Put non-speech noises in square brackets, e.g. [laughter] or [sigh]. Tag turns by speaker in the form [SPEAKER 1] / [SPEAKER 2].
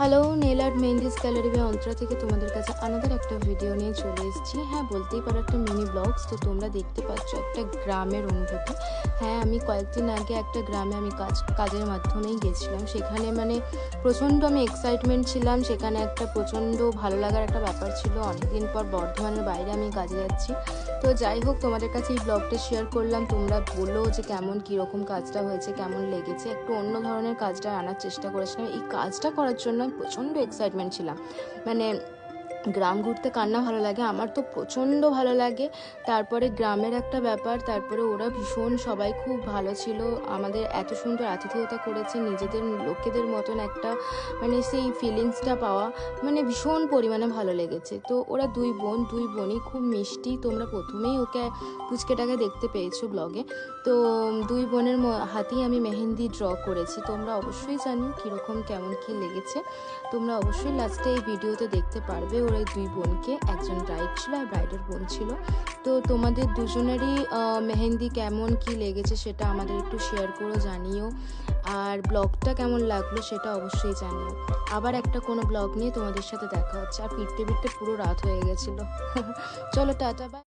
[SPEAKER 1] Hello nail art Mehendis gallery বা অন্তরা থেকে তোমাদের কাছে আনাদার একটা ভিডিও নিয়ে চলে এসেছি। হ্যাঁ বলতেই পারো একটা মিনি ব্লগস তো তোমরা দেখতে পাচ্ছ একটা গ্রামের অনুভূতি। হ্যাঁ আমি কয়েকদিন আগে একটা গ্রামে আমি কাজ, কাজের মাধ্যমেই গেছিলাম। সেখানে মানে প্রচণ্ড আমি এক্সাইটমেন্ট ছিলাম, সেখানে একটা প্রচণ্ড ভালো লাগার একটা ব্যাপার ছিল। অনেকদিন পর বর্ধমানের বাইরে আমি কাজে যাচ্ছি। তো যাই হোক, তোমাদের কাছে এই ব্লগটা শেয়ার করলাম। তোমরা বলল যে কেমন, কীরকম কাজটা হয়েছে, কেমন লেগেছে। একটু অন্য ধরনের কাজটা আনার চেষ্টা করেছিলাম। এই কাজটা করার জন্য প্রচণ্ড এক্সাইটমেন্ট ছিলাম। মানে গ্রাম ঘুরতে কান্না ভালো লাগে, আমার তো প্রচণ্ড ভালো লাগে। তারপরে গ্রামের একটা ব্যাপার, তারপরে ওরা ভীষণ, সবাই খুব ভালো ছিল। আমাদের এত সুন্দর আতিথেয়তা করেছে, নিজেদের, লোকেদের মতন একটা মানে সেই ফিলিংসটা পাওয়া মানে ভীষণ পরিমাণে ভালো লেগেছে। তো ওরা দুই বোন, দুই বোনই খুব মিষ্টি। তোমরা প্রথমেই ওকে পুচকেটাকে দেখতে পেয়েছ ব্লগে তো দুই বোনের হাতেই আমি মেহেন্দি ড্র করেছি। তোমরা অবশ্যই জানো কীরকম, কেমন, কী লেগেছে। তোমরা অবশ্যই লাস্টে এই ভিডিওতে দেখতে পারবে। ওরা এই দুই বোনকে, একজন ব্রাইড ছিল আর ব্রাইডের বোন ছিল। তো তোমাদের দুজনেরই মেহেন্দি কেমন, কি লেগেছে সেটা আমাদের একটু শেয়ার করো জানিও। আর ব্লগটা কেমন লাগল সেটা অবশ্যই জানিও। আবার একটা কোনো ব্লগ নিয়ে তোমাদের সাথে দেখা হচ্ছে। আর ফিরতে ফিরতে পুরো রাত হয়ে গেছিল। [laughs] চলো টাটা বাই